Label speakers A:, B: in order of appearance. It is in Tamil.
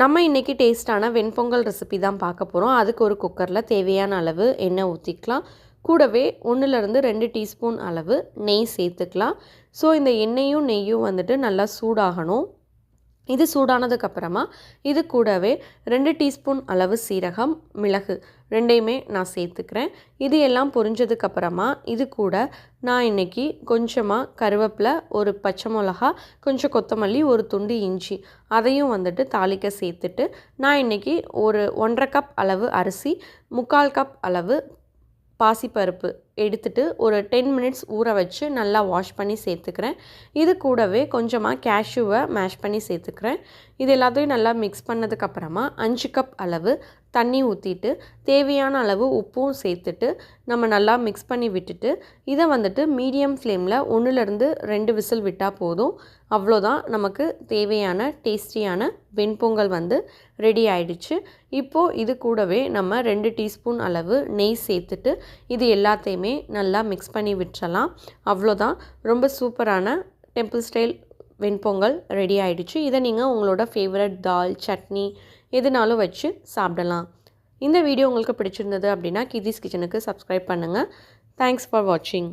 A: நம்ம இன்றைக்கி டேஸ்ட்டான வெண்பொங்கல் ரெசிபி தான் பார்க்க போகிறோம் அதுக்கு ஒரு குக்கரில் தேவையான அளவு எண்ணெய் ஊற்றிக்கலாம் கூடவே ஒன்றுலேருந்து ரெண்டு டீஸ்பூன் அளவு நெய் சேர்த்துக்கலாம். ஸோ இந்த எண்ணெயும் நெய்யும் வந்துட்டு நல்லா சூடாகணும். இது சூடானதுக்கப்புறமா இது கூடவே ரெண்டு டீஸ்பூன் அளவு சீரகம் மிளகு ரெண்டையுமே நான் சேர்த்துக்கிறேன். இது எல்லாம் பொரிஞ்சதுக்கப்புறமா இது கூட நான் இன்றைக்கி கொஞ்சமாக கருவேப்பிலை ஒரு பச்சை மிளகா கொஞ்சம் கொத்தமல்லி ஒரு துண்டு இஞ்சி அதையும் வந்துட்டு தாளிக்க சேர்த்துட்டு நான் இன்றைக்கி ஒரு ஒன்றரை கப் அளவு அரிசி முக்கால் கப் அளவு பாசிப்பருப்பு எடுத்துட்டு ஒரு டென் மினிட்ஸ் ஊற வச்சு நல்லா வாஷ் பண்ணி சேர்த்துக்கிறேன். இது கூடவே கொஞ்சமாக கேஷ்யூவை மேஷ் பண்ணி சேர்த்துக்கிறேன். இது எல்லாத்தையும் நல்லா மிக்ஸ் பண்ணதுக்கப்புறமா அஞ்சு கப் அளவு தண்ணி ஊற்றிட்டு தேவையான அளவு உப்பும் சேர்த்துட்டு நம்ம நல்லா மிக்ஸ் பண்ணி விட்டுட்டு இதை வந்துட்டு மீடியம் ஃப்ளேமில் ஒன்றுலேருந்து ரெண்டு விசில் விட்டால் போதும். அவ்வளோதான் நமக்கு தேவையான டேஸ்டியான வெண்பொங்கல் வந்து ரெடி ஆயிடுச்சு. இப்போது இது கூடவே நம்ம ரெண்டு டீஸ்பூன் அளவு நெய் சேர்த்துட்டு இது எல்லாத்தையுமே நல்லா மிக்ஸ் பண்ணி விட்டுறலாம். அவ்வளோதான். ரொம்ப சூப்பரான டெம்பிள் ஸ்டைல் வெண்பொங்கல் ரெடி ஆகிடுச்சு இதை நீங்கள் உங்களோட ஃபேவரட் தால் சட்னி எதுனாலும் வச்சு சாப்பிடலாம். இந்த வீடியோ உங்களுக்கு பிடிச்சிருந்தது அப்படின்னா கிதிஸ் கிச்சனுக்கு சப்ஸ்கிரைப் பண்ணுங்கள் தேங்க்ஸ் ஃபார் வாட்சிங்